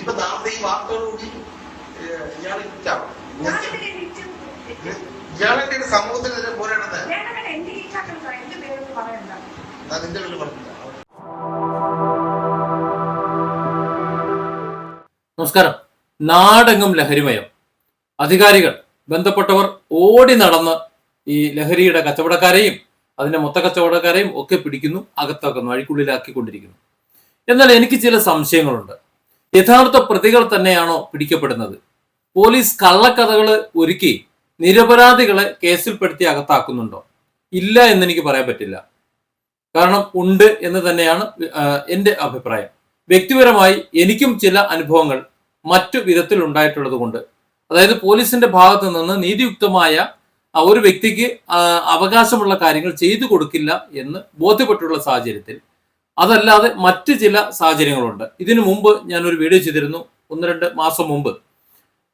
ഇപ്പൊ നാളത്തെ ഈ ഇറ്റാവും ഇയാളെ സമൂഹത്തിൽ ഇയാളൊക്കെ സമൂഹത്തിനെതിരെ പോരാടുന്നത് ഞാൻ നിന്റെ വീട്ടിൽ പറഞ്ഞില്ല. നമസ്കാരം. നാടെങ്ങും ലഹരിമയം. അധികാരികൾ ബന്ധപ്പെട്ടവർ ഓടി നടന്ന് ഈ ലഹരിയുടെ കച്ചവടക്കാരെയും അതിന്റെ മൊത്ത കച്ചവടക്കാരെയും ഒക്കെ പിടിക്കുന്നു അകത്താക്കുന്നു അഴിക്കുള്ളിലാക്കിക്കൊണ്ടിരിക്കുന്നു എന്നാൽ എനിക്ക് ചില സംശയങ്ങളുണ്ട്. യഥാർത്ഥ പ്രതികൾ തന്നെയാണോ പിടിക്കപ്പെടുന്നത്? പോലീസ് കള്ളക്കഥകൾ ഒരുക്കി നിരപരാധികളെ കേസിൽപ്പെടുത്തി അകത്താക്കുന്നുണ്ടോ? ഇല്ല എന്നെനിക്ക് പറയാൻ പറ്റില്ല. കാരണം ഉണ്ട് എന്ന് തന്നെയാണ് എന്റെ അഭിപ്രായം. വ്യക്തിപരമായി എനിക്കും ചില അനുഭവങ്ങൾ മറ്റു വിധത്തിൽ ഉണ്ടായിട്ടുള്ളത് കൊണ്ട്. അതായത് പോലീസിന്റെ ഭാഗത്ത് നിന്ന് നീതിയുക്തമായ ഒരു വ്യക്തിക്ക് അവകാശമുള്ള കാര്യങ്ങൾ ചെയ്തു കൊടുക്കില്ല എന്ന് ബോധ്യപ്പെട്ടുള്ള സാഹചര്യത്തിൽ അതല്ലാതെ മറ്റ് ചില സാഹചര്യങ്ങളുണ്ട്. ഇതിനു മുമ്പ് ഞാൻ ഒരു വീഡിയോ ചെയ്തിരുന്നു. ഒന്ന് രണ്ട് മാസം മുമ്പ്.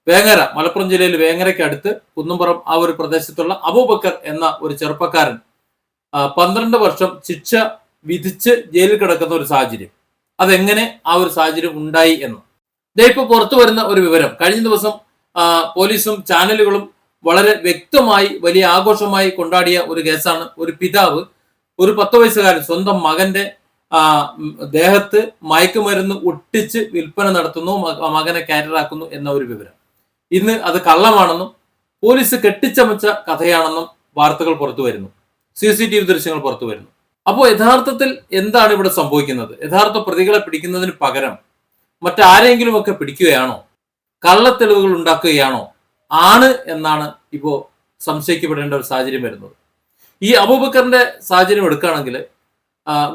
വേങ്ങര മലപ്പുറം ജില്ലയിൽ വേങ്ങരയ്ക്ക് അടുത്ത് കുന്നുംപുറം ആ ഒരു പ്രദേശത്തുള്ള അബൂബക്കർ എന്ന ഒരു ചെറുപ്പക്കാരൻ പന്ത്രണ്ട് വർഷം ശിക്ഷ വിധിച്ച് ജയിലിൽ കിടക്കുന്ന ഒരു സാഹചര്യം. അതെങ്ങനെ ആ ഒരു സാഹചര്യം ഉണ്ടായി എന്ന്. ദേ ഇപ്പൊ പുറത്തു വരുന്ന ഒരു വിവരം. കഴിഞ്ഞ ദിവസം പോലീസും ചാനലുകളും വളരെ വ്യക്തമായി വലിയ ആഘോഷമായി കൊണ്ടാടിയ ഒരു കേസാണ് ഒരു പിതാവ് ഒരു പത്ത് വയസ്സുകാരൻ സ്വന്തം മകന്റെ ദേഹത്ത് മയക്കുമരുന്ന് ഒട്ടിച്ച് വിൽപ്പന നടത്തുന്നു മകനെ കാറ്ററാക്കുന്നു എന്ന ഒരു വിവരം. ഇന്ന് അത് കള്ളമാണെന്നും പോലീസ് കെട്ടിച്ചമച്ച കഥയാണെന്നും വാർത്തകൾ പുറത്തു വരുന്നു. സി സി ടി വി ദൃശ്യങ്ങൾ പുറത്തു വരുന്നു. അപ്പോൾ യഥാർത്ഥത്തിൽ എന്താണ് ഇവിടെ സംഭവിക്കുന്നത്? യഥാർത്ഥ പ്രതികളെ പിടിക്കുന്നതിന് പകരം മറ്റാരെങ്കിലും ഒക്കെ പിടിക്കുകയാണോ? കള്ളത്തെളിവുകൾ ഉണ്ടാക്കുകയാണോ? ആണ് എന്നാണ് ഇപ്പോൾ സംശയിക്കപ്പെടേണ്ട ഒരു സാഹചര്യം വരുന്നത്. ഈ അബൂബക്കറിന്റെ സാഹചര്യം എടുക്കുകയാണെങ്കിൽ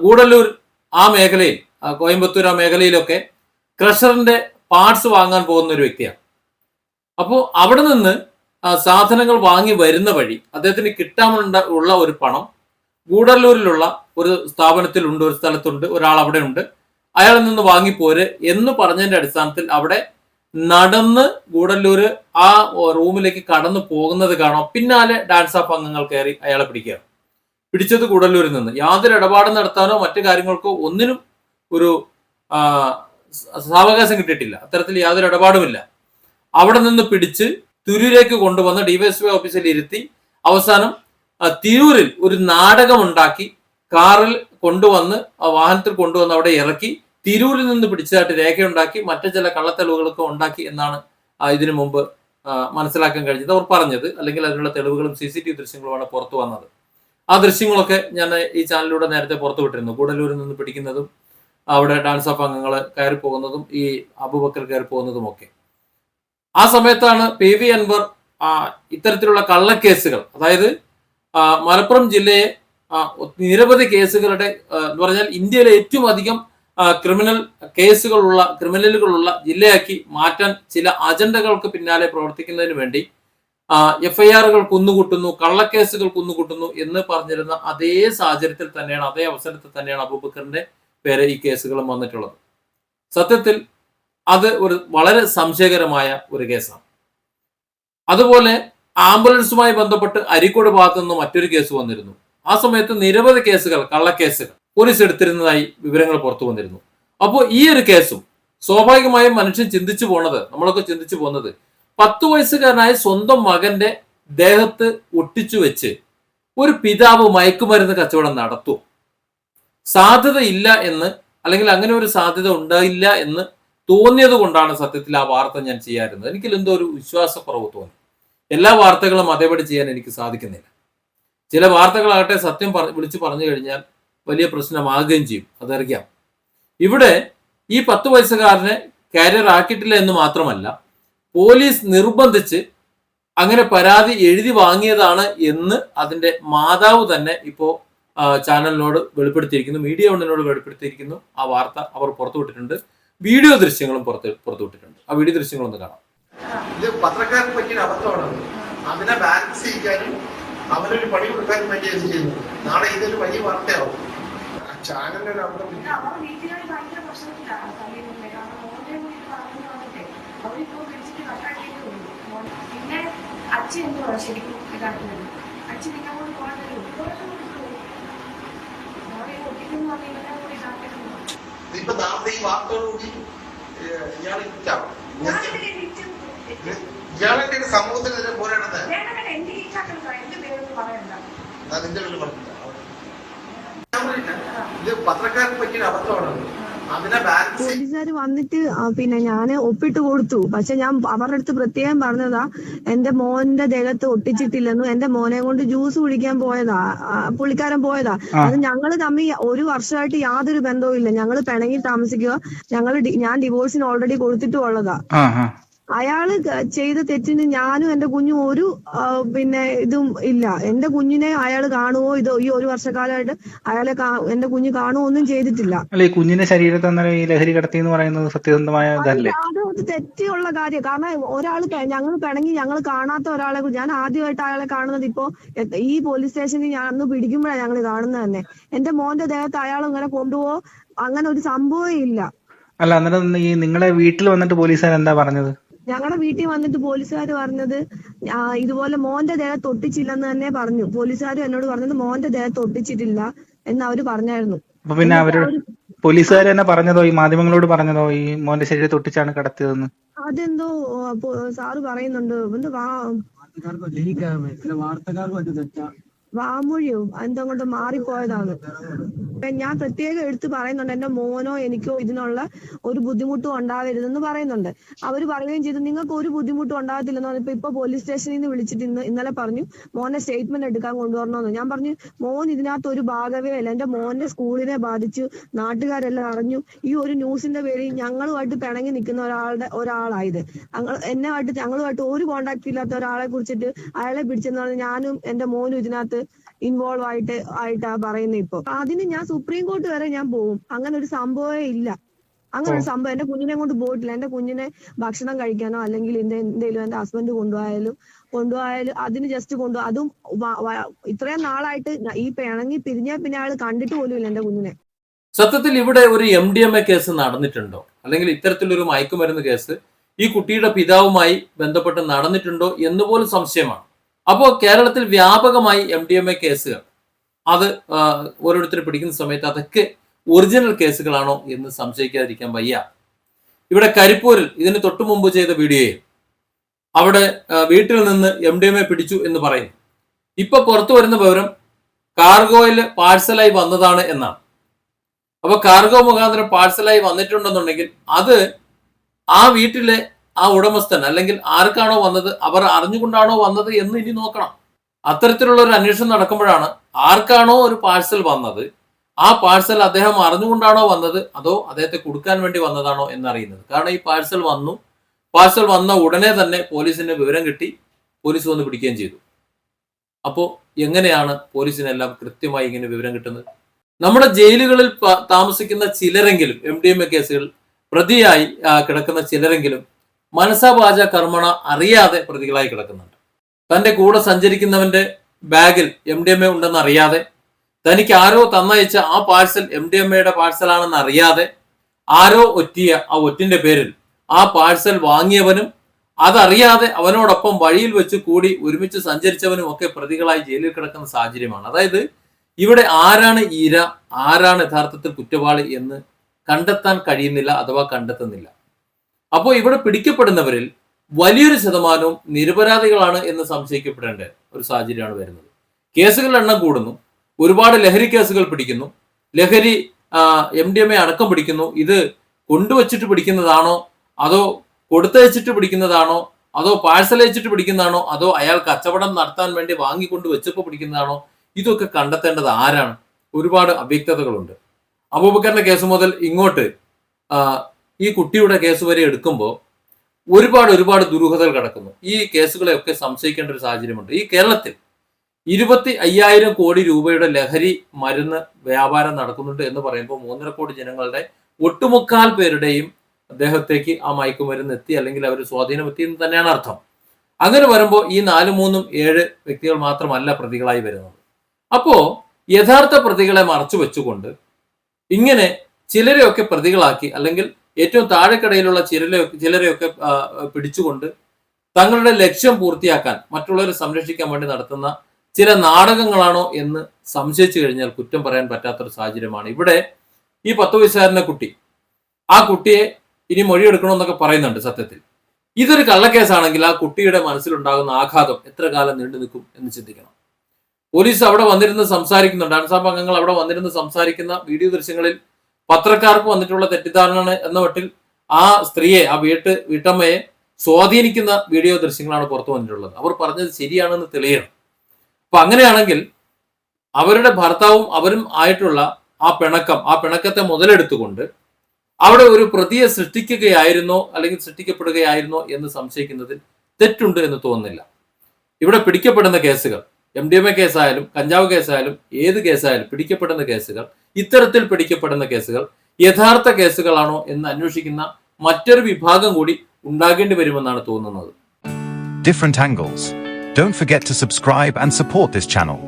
ഗൂഡല്ലൂർ ആ മേഖലയിൽ കോയമ്പത്തൂർ ആ മേഖലയിലൊക്കെ ക്രഷറിന്റെ പാർട്സ് വാങ്ങാൻ പോകുന്ന ഒരു വ്യക്തിയാണ്. അപ്പോൾ അവിടെ നിന്ന് സാധനങ്ങൾ വാങ്ങി വരുന്ന വഴി അദ്ദേഹത്തിന് കിട്ടാമുണ്ട ഉള്ള ഒരു പണം ഗൂഡല്ലൂരിലുള്ള ഒരു സ്ഥാപനത്തിലുണ്ട് ഒരു സ്ഥലത്തുണ്ട് ഒരാൾ അവിടെ ഉണ്ട്. അയാളിൽ നിന്ന് വാങ്ങിപ്പോര് എന്ന് പറഞ്ഞതിന്റെ അടിസ്ഥാനത്തിൽ അവിടെ നടന്ന് ഗൂഡല്ലൂര് ആ റൂമിലേക്ക് കടന്നു പോകുന്നത് കാണാം. പിന്നാലെ ഡാൻസ് ആപ്പ് അംഗങ്ങൾ കയറി അയാളെ പിടിക്കുക പിടിച്ചത് കൂടല്ലൂരിൽ നിന്ന്. യാതൊരു ഇടപാടും നടത്താനോ മറ്റു കാര്യങ്ങൾക്കോ ഒന്നിനും ഒരു സാവകാശം കിട്ടിയിട്ടില്ല. അത്തരത്തിൽ യാതൊരു ഇടപാടുമില്ല. അവിടെ നിന്ന് പിടിച്ച് തിരൂരേക്ക് കൊണ്ടുവന്ന് ഡിവൈഎസ്പി ഓഫീസിൽ ഇരുത്തി അവസാനം തിരൂരിൽ ഒരു നാടകമുണ്ടാക്കി കാറിൽ കൊണ്ടുവന്ന് ആ വാഹനത്തിൽ കൊണ്ടുവന്ന് അവിടെ ഇറക്കി തിരൂരിൽ നിന്ന് പിടിച്ചതായിട്ട് രേഖയുണ്ടാക്കി മറ്റു ചില കള്ളത്തെളിവുകളൊക്കെ ഉണ്ടാക്കി എന്നാണ് ഇതിനു മുമ്പ് മനസ്സിലാക്കാൻ കഴിഞ്ഞത്. അവർ പറഞ്ഞത് അല്ലെങ്കിൽ അതിനുള്ള തെളിവുകളും സി സി ടി വി ദൃശ്യങ്ങളുമാണ് പുറത്തു വന്നത്. ആ ദൃശ്യങ്ങളൊക്കെ ഞാൻ ഈ ചാനലിലൂടെ നേരത്തെ പുറത്തു വിട്ടിരുന്നു. കൂടലൂരിൽ നിന്ന് പിടിക്കുന്നതും അവിടെ ഡാൻസ് ഓഫ് അംഗങ്ങൾ കയറി പോകുന്നതും ഈ അബുബക്കർ കയറി പോകുന്നതും ഒക്കെ. ആ സമയത്താണ് പി വി അൻവർ ഇത്തരത്തിലുള്ള കള്ളക്കേസുകൾ. അതായത് മലപ്പുറം ജില്ലയെ നിരവധി കേസുകളുടെ എന്ന് പറഞ്ഞാൽ ഇന്ത്യയിലെ ഏറ്റവും അധികം ക്രിമിനൽ കേസുകളുള്ള ക്രിമിനലുകളുള്ള ജില്ലയാക്കി മാറ്റാൻ ചില അജണ്ടകൾക്ക് പിന്നാലെ പ്രവർത്തിക്കുന്നതിന് വേണ്ടി എഫ് ഐ ആറുകൾ കുന്നുകൂട്ടുന്നു കള്ളക്കേസുകൾ കുന്നുകൂട്ടുന്നു എന്ന് പറഞ്ഞിരുന്ന അതേ സാഹചര്യത്തിൽ തന്നെയാണ് അതേ അവസരത്തിൽ തന്നെയാണ് അബൂബക്കറിന്റെ പേര് ഈ കേസുകളും വന്നിട്ടുള്ളത്. സത്യത്തിൽ അത് ഒരു വളരെ സംശയകരമായ ഒരു കേസാണ്. അതുപോലെ ആംബുലൻസുമായി ബന്ധപ്പെട്ട് അരിക്കോട് ഭാഗത്തു നിന്ന് മറ്റൊരു കേസ് വന്നിരുന്നു. ആ സമയത്ത് നിരവധി കേസുകൾ കള്ളക്കേസുകൾ പോലീസ് എടുത്തിരുന്നതായി വിവരങ്ങൾ പുറത്തു വന്നിരുന്നു. അപ്പോൾ ഈ ഒരു കേസും സ്വാഭാവികമായും മനുഷ്യൻ ചിന്തിച്ചു പോണത് നമ്മളൊക്കെ ചിന്തിച്ചു പോകുന്നത് പത്ത് വയസ്സുകാരനായ സ്വന്തം മകന്റെ ദേഹത്ത് ഒട്ടിച്ചു വെച്ച് ഒരു പിതാവ് മയക്കുമരുന്ന് കച്ചവടം നടത്തും. സാധ്യതയില്ല എന്ന് അല്ലെങ്കിൽ അങ്ങനെ ഒരു സാധ്യത ഉണ്ടായില്ല എന്ന് തോന്നിയത് കൊണ്ടാണ് സത്യത്തിൽ ആ വാർത്ത ഞാൻ ചെയ്യാറുന്നത്. എനിക്കിൽ എന്തോ ഒരു വിശ്വാസക്കുറവ് തോന്നി. എല്ലാ വാർത്തകളും അതേപടി ചെയ്യാൻ എനിക്ക് സാധിക്കുന്നില്ല. ചില വാർത്തകളാകട്ടെ സത്യം വിളിച്ചു പറഞ്ഞു കഴിഞ്ഞാൽ വലിയ പ്രശ്നമാകുകയും ചെയ്യും. അതറിയാം. ഇവിടെ ഈ പത്ത് വയസ്സുകാരനെ കാരിയർ ആക്കിയിട്ടില്ല എന്ന് മാത്രമല്ല പോലീസ് നിർബന്ധിച്ച് അങ്ങനെ പരാതി എഴുതി വാങ്ങിയതാണ് എന്ന് അതിന്റെ മാതാവ് തന്നെ ഇപ്പോ ചാനലിനോട് വെളിപ്പെടുത്തിയിരിക്കുന്നു. മീഡിയ ഒന്നിനോട് വെളിപ്പെടുത്തിയിരിക്കുന്നു. ആ വാർത്ത അവർ പുറത്തുവിട്ടിട്ടുണ്ട് വീഡിയോ ദൃശ്യങ്ങളും പുറത്ത് പുറത്തുവിട്ടിട്ടുണ്ട് ആ വീഡിയോ ദൃശ്യങ്ങളൊന്ന് കാണാം. ഇത് പത്രക്കാർക്ക് പറ്റിയ അബദ്ധമാണ്. അതിനെ ബാലൻസ് ചെയ്യാനും അവനൊരു പണി കൊടുക്കാനും വേണ്ടിയാണ് ഇത് ചെയ്യുന്നത് നാളെ ഇതൊരു വലിയ വാർത്തയാവും. ആ ചാനലിന്റെ ഒരു അബദ്ധം അവരിപ്പോ പിന്നെ അച്ഛൻ എന്തുവാ ശരിക്കും ഇതാക്കുന്നത്. അച്ഛൻ നിന്നെ കൊണ്ട് പോകാൻ തരുമോ മോനെ ഒട്ടിക്കുന്നു പറഞ്ഞാൽ കൂടി ഇതാക്കുന്നു ഇപ്പൊ നാളത്തെ ഈ വാർത്തകളോടുകൂടി ഇയാൾ ഇയാളൊക്കെ സമൂഹത്തിനെതിരെ പോരാടുന്നത് നിന്റെ വീട്ടിൽ പറഞ്ഞില്ല. ഇത് പത്രക്കാർക്ക് പറ്റിയ അബദ്ധമാണ്. പോലീസുകാർ വന്നിട്ട് പിന്നെ ഞാൻ ഒപ്പിട്ട് കൊടുത്തു. പക്ഷെ ഞാൻ അവരുടെ അടുത്ത് പ്രത്യേകം പറഞ്ഞതാ എന്റെ മോന്റെ ദേഹത്ത് ഒട്ടിച്ചിട്ടില്ലെന്നു എന്റെ മോനെ കൊണ്ട് ജ്യൂസ് കുടിക്കാൻ പോയതാ പുള്ളിക്കാരൻ പോയതാ. അത് ഞങ്ങൾ തമ്മിൽ ഒരു വർഷമായിട്ട് യാതൊരു ബന്ധവും ഇല്ല. ഞങ്ങൾ പിണങ്ങി താമസിക്കുക. ഞങ്ങൾ ഞാൻ ഡിവോഴ്സിന് ഓൾറെഡി കൊടുത്തിട്ടുള്ളതാ അയാൾ ചെയ്ത തെറ്റിന് ഞാനും എന്റെ കുഞ്ഞും ഒരു പിന്നെ ഇതും ഇല്ല. എന്റെ കുഞ്ഞിനെ അയാൾ കാണുവോ? ഇതോ ഈ ഒരു വർഷക്കാലമായിട്ട് അയാളെ എന്റെ കുഞ്ഞ് കാണുവോ ഒന്നും ചെയ്തിട്ടില്ല. അല്ല കുഞ്ഞിന്റെ ശരീരത്തെ ഈ ലഹരി കടത്തി എന്ന് പറയുന്നത് സത്യസന്ധമായ ഇതല്ലേ? അത് അത് തെറ്റിയുള്ള കാര്യം. കാരണം ഒരാൾ ഞങ്ങൾ പിണങ്ങി ഞങ്ങൾ കാണാത്ത ഒരാളെ ഞാൻ ആദ്യമായിട്ട് അയാളെ കാണുന്നത് ഇപ്പോ ഈ പോലീസ് സ്റ്റേഷനിൽ ഞാൻ അന്ന് പിടിക്കുമ്പോഴാണ് ഞങ്ങൾ കാണുന്നത് തന്നെ. എന്റെ മോന്റെ ദേഹത്ത് അയാൾ ഇങ്ങനെ കൊണ്ടുപോ അങ്ങനെ ഒരു സംഭവം ഇല്ല. അല്ല അന്നേരം ഈ നിങ്ങളെ വീട്ടിൽ വന്നിട്ട് പോലീസുകാർ എന്താ പറഞ്ഞത്? ഞങ്ങളുടെ വീട്ടിൽ വന്നിട്ട് പോലീസുകാർ പറഞ്ഞത് ഇതുപോലെ മോന്റെ ദേഹത്ത് ഒട്ടിച്ചില്ലെന്ന് തന്നെ പറഞ്ഞു. പോലീസുകാർ എന്നോട് പറഞ്ഞത് മോന്റെ ദേഹത്ത് ഒട്ടിച്ചിട്ടില്ല എന്ന് അവർ പറഞ്ഞായിരുന്നു. പിന്നെ അവർ പോലീസുകാർ തന്നെ പറഞ്ഞതോ? ഈ മാധ്യമങ്ങളോട് പറഞ്ഞതോ? ഈ മോന്റെ ശരീരത്തിൽ ഒട്ടിച്ചാണ് കടത്തിയതെന്ന്? അതെന്തോ സാറ് പറയുന്നുണ്ട്. വാർത്തക്കാർക്ക് തെറ്റാ. വാമൊഴിയോ എന്തോ കൊണ്ട് മാറിപ്പോയതാണ് ഞാൻ പ്രത്യേകം എടുത്ത് പറയുന്നുണ്ട് എന്റെ മോനോ എനിക്കോ ഇതിനുള്ള ഒരു ബുദ്ധിമുട്ടും ഉണ്ടാവരുതെന്ന് പറയുന്നുണ്ട്. അവർ പറയുകയും ചെയ്തു നിങ്ങൾക്ക് ഒരു ബുദ്ധിമുട്ടും ഉണ്ടാകത്തില്ലെന്ന് പറഞ്ഞപ്പോ ഇപ്പൊ പോലീസ് സ്റ്റേഷനിൽ നിന്ന് വിളിച്ചിട്ട് ഇന്ന് ഇന്നലെ പറഞ്ഞു മോനെ സ്റ്റേറ്റ്മെന്റ് എടുക്കാൻ കൊണ്ടുവരണമെന്ന്. ഞാൻ പറഞ്ഞു മോൻ ഇതിനകത്ത് ഒരു ഭാഗമേ അല്ല എന്റെ മോന്റെ സ്കൂളിനെ ബാധിച്ചു നാട്ടുകാരെല്ലാം അറിഞ്ഞു ഈ ഒരു ന്യൂസിന്റെ പേരിൽ ഞങ്ങളുമായിട്ട് പിണങ്ങി നിൽക്കുന്ന ഒരാളുടെ ഒരാളായത്. ഞങ്ങൾ എന്നെയായിട്ട് ഞങ്ങളുമായിട്ട് ഒരു കോണ്ടാക്ട് ഇല്ലാത്ത ഒരാളെ കുറിച്ചിട്ട് അയാളെ പിടിച്ചെന്ന് പറഞ്ഞു ഞാനും എന്റെ മോനും ഇതിനകത്ത് ഇൻവോൾവ് ആയിട്ട് ആയിട്ടാ പറയുന്നത് ഇപ്പൊ. അതിന് ഞാൻ സുപ്രീം കോർട്ട് വരെ ഞാൻ പോകും അങ്ങനെ ഒരു സംഭവമേ ഇല്ല. അങ്ങനെ ഒരു സംഭവം. എന്റെ കുഞ്ഞിനെ കൊണ്ട് പോയിട്ടില്ല. എന്റെ കുഞ്ഞിനെ ഭക്ഷണം കഴിക്കാനോ അല്ലെങ്കിൽ എന്റെ എന്തെങ്കിലും എന്റെ ഹസ്ബൻഡ് കൊണ്ടുപോയാലും കൊണ്ടുപോയാലും അതിന് ജസ്റ്റ് കൊണ്ടു അതും ഇത്രയും നാളായിട്ട് ഈ പിണങ്ങി പിരിഞ്ഞ പിന്നെ ആൾ കണ്ടിട്ട് പോലും ഇല്ല എന്റെ കുഞ്ഞിനെ. സത്യത്തിൽ ഇവിടെ ഒരു M D M A case നടന്നിട്ടുണ്ടോ? അല്ലെങ്കിൽ ഇത്തരത്തിലൊരു മയക്കുമരുന്ന് കേസ് ഈ കുട്ടിയുടെ പിതാവുമായി ബന്ധപ്പെട്ട് നടന്നിട്ടുണ്ടോ എന്ന് പോലും സംശയമാണ്. അപ്പോൾ കേരളത്തിൽ വ്യാപകമായി എം ഡി എം എ കേസുകൾ. അത് ഓരോരുത്തർ പിടിക്കുന്ന സമയത്ത് അതൊക്കെ ഒറിജിനൽ കേസുകളാണോ എന്ന് സംശയിക്കാതിരിക്കാൻ വയ്യ. ഇവിടെ കരിപ്പൂരിൽ ഇതിന് തൊട്ടു മുമ്പ് ചെയ്ത വീഡിയോയിൽ അവിടെ വീട്ടിൽ നിന്ന് എം ഡി എം എ പിടിച്ചു എന്ന് പറയുന്നു ഇപ്പൊ പുറത്തു വരുന്ന വിവരം കാർഗോയിൽ പാഴ്സലായി വന്നതാണ് എന്നാണ്. അപ്പൊ കാർഗോ മുഖാന്തരം പാഴ്സലായി വന്നിട്ടുണ്ടെന്നുണ്ടെങ്കിൽ അത് ആ വീട്ടിലെ ആ ഉടമസ്ഥൻ അല്ലെങ്കിൽ ആർക്കാണോ വന്നത് അവർ അറിഞ്ഞുകൊണ്ടാണോ വന്നത് എന്ന് ഇനി നോക്കണം. അത്തരത്തിലുള്ള ഒരു അന്വേഷണം നടക്കുമ്പോഴാണ് ആർക്കാണോ ഒരു പാഴ്സൽ വന്നത് ആ പാഴ്സൽ അദ്ദേഹം അറിഞ്ഞുകൊണ്ടാണോ വന്നത് അതോ അദ്ദേഹത്തെ കൊടുക്കാൻ വേണ്ടി വന്നതാണോ എന്നറിയുന്നത്. കാരണം ഈ പാഴ്സൽ വന്നു. പാഴ്സൽ വന്ന ഉടനെ തന്നെ പോലീസിന് വിവരം കിട്ടി പോലീസ് വന്ന് പിടിക്കുകയും ചെയ്തു. അപ്പോൾ എങ്ങനെയാണ് പോലീസിനെല്ലാം കൃത്യമായി ഇങ്ങനെ വിവരം കിട്ടുന്നത്? നമ്മുടെ ജയിലുകളിൽ താമസിക്കുന്ന ചിലരെങ്കിലും എം ഡി എം എ കേസുകൾ പ്രതിയായി കിടക്കുന്ന ചിലരെങ്കിലും മനസാവാച കർമ്മണ അറിയാതെ പ്രതികളായി കിടക്കുന്നുണ്ട്. തന്റെ കൂടെ സഞ്ചരിക്കുന്നവന്റെ ബാഗിൽ എം ഡി എം എ ഉണ്ടെന്ന് അറിയാതെ തനിക്ക് ആരോ തന്നയച്ച ആ പാഴ്സൽ എം ഡി എം എയുടെ പാഴ്സലാണെന്ന് അറിയാതെ ആരോ ഒറ്റിയ ആ ഒറ്റിന്റെ പേരിൽ ആ പാഴ്സൽ വാങ്ങിയവനും അതറിയാതെ അവനോടൊപ്പം വഴിയിൽ വെച്ച് കൂടി ഒരുമിച്ച് സഞ്ചരിച്ചവനും ഒക്കെ പ്രതികളായി ജയിലിൽ കിടക്കുന്ന സാഹചര്യമാണ്. അതായത് ഇവിടെ ആരാണ് ഈര ആരാണ് യഥാർത്ഥത്തിൽ കുറ്റവാളി എന്ന് കണ്ടെത്താൻ കഴിയുന്നില്ല അഥവാ കണ്ടെത്തുന്നില്ല. അപ്പോൾ ഇവിടെ പിടിക്കപ്പെടുന്നവരിൽ വലിയൊരു ശതമാനവും നിരപരാധികളാണ് എന്ന് സംശയിക്കപ്പെടേണ്ട ഒരു സാഹചര്യമാണ് വരുന്നത്. കേസുകളുടെ എണ്ണം കൂടുന്നു. ഒരുപാട് ലഹരി കേസുകൾ പിടിക്കുന്നു. ലഹരി എം ഡി എം എ അടക്കം പിടിക്കുന്നു. ഇത് കൊണ്ടുവച്ചിട്ട് പിടിക്കുന്നതാണോ? അതോ കൊടുത്തയച്ചിട്ട് പിടിക്കുന്നതാണോ? അതോ പാഴ്സൽ അയച്ചിട്ട് പിടിക്കുന്നതാണോ? അതോ അയാൾ കച്ചവടം നടത്താൻ വേണ്ടി വാങ്ങിക്കൊണ്ട് വെച്ചപ്പോൾ പിടിക്കുന്നതാണോ? ഇതൊക്കെ കണ്ടെത്തേണ്ടത് ആരാണ്? ഒരുപാട് അവ്യക്തതകളുണ്ട്. അബൂബക്കറിന്റെ കേസ് മുതൽ ഇങ്ങോട്ട് ഈ കുട്ടിയുടെ കേസ് വരെ എടുക്കുമ്പോൾ ഒരുപാട് ഒരുപാട് ദുരൂഹതകൾ കിടക്കുന്നു. ഈ കേസുകളെയൊക്കെ സംശയിക്കേണ്ട ഒരു സാഹചര്യമുണ്ട്. ഈ കേരളത്തിൽ ഇരുപത്തി അയ്യായിരം കോടി രൂപയുടെ ലഹരി മരുന്ന് വ്യാപാരം നടക്കുന്നുണ്ട് എന്ന് പറയുമ്പോൾ മൂന്നര കോടി ജനങ്ങളുടെ ഒട്ടുമുക്കാൽ പേരുടെയും അദ്ദേഹത്തേക്ക് ആ മയക്കുമരുന്ന് എത്തി അല്ലെങ്കിൽ അവർ സ്വാധീനം എത്തി എന്ന് തന്നെയാണ് അർത്ഥം. അങ്ങനെ വരുമ്പോൾ ഈ നാല് മൂന്നും ഏഴ് വ്യക്തികൾ മാത്രമല്ല പ്രതികളായി വരുന്നത്. അപ്പോ യഥാർത്ഥ പ്രതികളെ മറച്ചു വെച്ചുകൊണ്ട് ഇങ്ങനെ ചിലരെയൊക്കെ പ്രതികളാക്കി അല്ലെങ്കിൽ ഏറ്റവും താഴെക്കടയിലുള്ള ചിലരെ ചിലരെയൊക്കെ പിടിച്ചുകൊണ്ട് തങ്ങളുടെ ലക്ഷ്യം പൂർത്തിയാക്കാൻ മറ്റുള്ളവരെ സംരക്ഷിക്കാൻ വേണ്ടി നടത്തുന്ന ചില നാടകങ്ങളാണോ എന്ന് സംശയിച്ചു കഴിഞ്ഞാൽ കുറ്റം പറയാൻ പറ്റാത്തൊരു സാഹചര്യമാണ്. ഇവിടെ ഈ പത്ത് വയസ്സുകാരനെ കുട്ടി ആ കുട്ടിയെ ഇനി മൊഴിയെടുക്കണമെന്നൊക്കെ പറയുന്നുണ്ട് സത്യത്തിൽ. ഇതൊരു കള്ളക്കേസാണെങ്കിൽ ആ കുട്ടിയുടെ മനസ്സിലുണ്ടാകുന്ന ആഘാതം എത്ര കാലം നീണ്ടു നിൽക്കും എന്ന് ചിന്തിക്കണം. പോലീസ് അവിടെ വന്നിരുന്ന് സംസാരിക്കുന്നുണ്ട്. അൻസാബ് അംഗങ്ങൾ അവിടെ വന്നിരുന്ന് സംസാരിക്കുന്ന വീഡിയോ ദൃശ്യങ്ങളിൽ പത്രക്കാർക്ക് വന്നിട്ടുള്ള തെറ്റിദ്ധാരണ എന്ന മട്ടിൽ ആ സ്ത്രീയെ ആ വീട്ട് വീട്ടമ്മയെ സ്വാധീനിക്കുന്ന വീഡിയോ ദൃശ്യങ്ങളാണ് പുറത്തു വന്നിട്ടുള്ളത്. അവർ പറഞ്ഞത് ശരിയാണെന്ന് തെളിയണം. അപ്പൊ അങ്ങനെയാണെങ്കിൽ അവരുടെ ഭർത്താവും അവരും ആയിട്ടുള്ള ആ പിണക്കം ആ പിണക്കത്തെ മുതലെടുത്തുകൊണ്ട് അവിടെ ഒരു പ്രതിയെ സൃഷ്ടിക്കുകയായിരുന്നോ അല്ലെങ്കിൽ സൃഷ്ടിക്കപ്പെടുകയായിരുന്നോ എന്ന് സംശയിക്കുന്നതിൽ തെറ്റുണ്ട് എന്ന് തോന്നുന്നില്ല. ഇവിടെ പിടിക്കപ്പെടുന്ന കേസുകൾ. എം ഡി എം എ കേസായാലും കഞ്ചാവ് കേസായാലും ഏത് കേസായാലും പിടിക്കപ്പെടുന്ന കേസുകൾ ഇത്തരത്തിൽ പിടിക്കപ്പെടുന്ന കേസുകൾ യഥാർത്ഥ കേസുകളാണോ എന്ന് അന്വേഷിക്കുന്ന മറ്റൊരു വിഭാഗം കൂടി ഉണ്ടാകേണ്ടി വരുമെന്നാണ് തോന്നുന്നത് different angles don't forget to subscribe and support this channel.